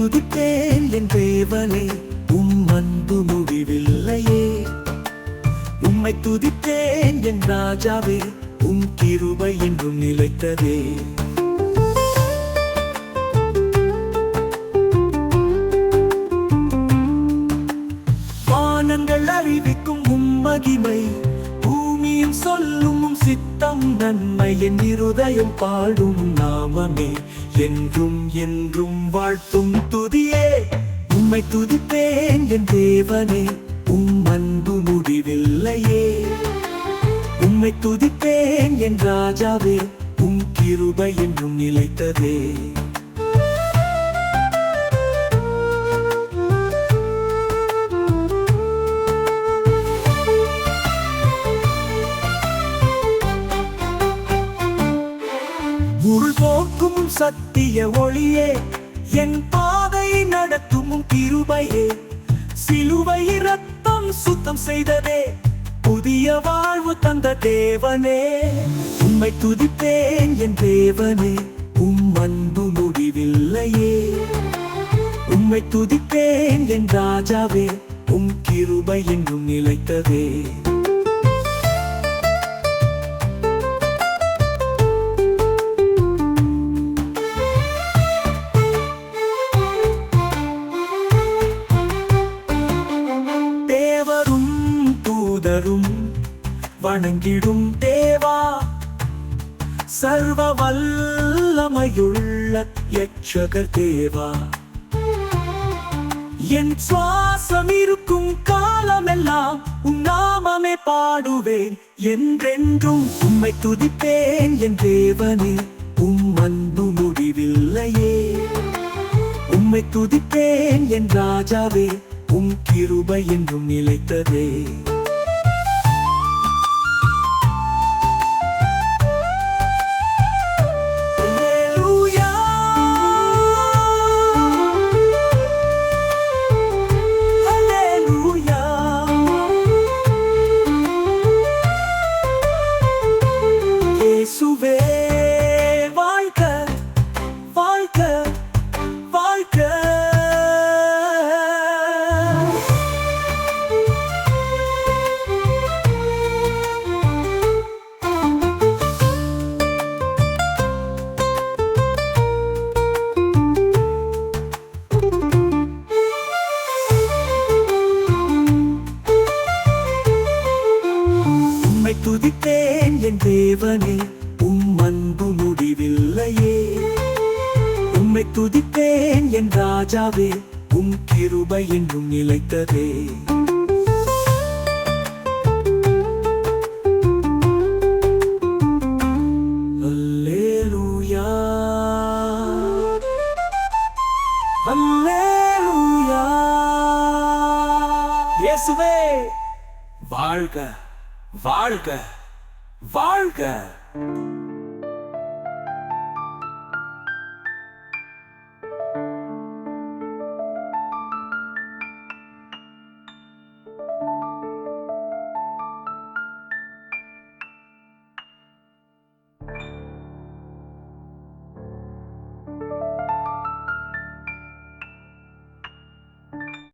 துதித்தேன் என் தேவனே உம் அன்பு முடிவில்லையே. உம்மை துதித்தேன் என் ராஜாவே உம் கிருபை என்றும் நிலைத்ததே. வானங்கள் அறிவிக்கும் உம் மகிமை பூமியும் சொல்லும் தம் சித்தம் நன்மை என் இருதயம் பாடும் நாமமே. என்றும் என்றும் வாழ்த்தும் துதியே. உம்மை துதிப்பேன் என் தேவனே. உம் அன்பு முடிவில்லையே. உம்மை துதிப்பேன் என் ராஜாவே. உம் கிருபை என்றும் நிலைத்ததே. முள்போக்கும் சத்திய ஒளியே என் பாதை நடத்தும் கிருபையே. சிலுவை ரத்தம் சுத்தம் செய்ததே புதிய வாழ்வு தந்த தேவனே. உம்மை துதிப்பேன் என் தேவனே உம் அன்பு முடிவில்லையே. உம்மை துதிப்பேன் என் ராஜாவே உம் கிருபை என்றும் நிலைத்ததே. தூதரும் வணங்கிடும் தேவா. சர்வ வல்லமையுள்ள யட்சகர் தேவா. என் சுவாசம் இருக்கும் காலமெல்லாம் உன் நாமமே பாடுவேன். என்றென்றும் உம்மை துதிப்பேன் என் தேவனே. உம் அன்பு முடிவில்லையே. உம்மை துதிப்பேன் என் ராஜாவே. உம் கிருபை என்றும் நிலைத்ததே. இயேசுவே வாழ்க வாழ்க வாழ்க. துதித்தேன் என் தேவனே. துதித்தேன் என் ராஜாவே உம் கிருபை என்றும் நிலைத்ததே. இயேசுவே வாழ்க வாழ்க வாழ்க.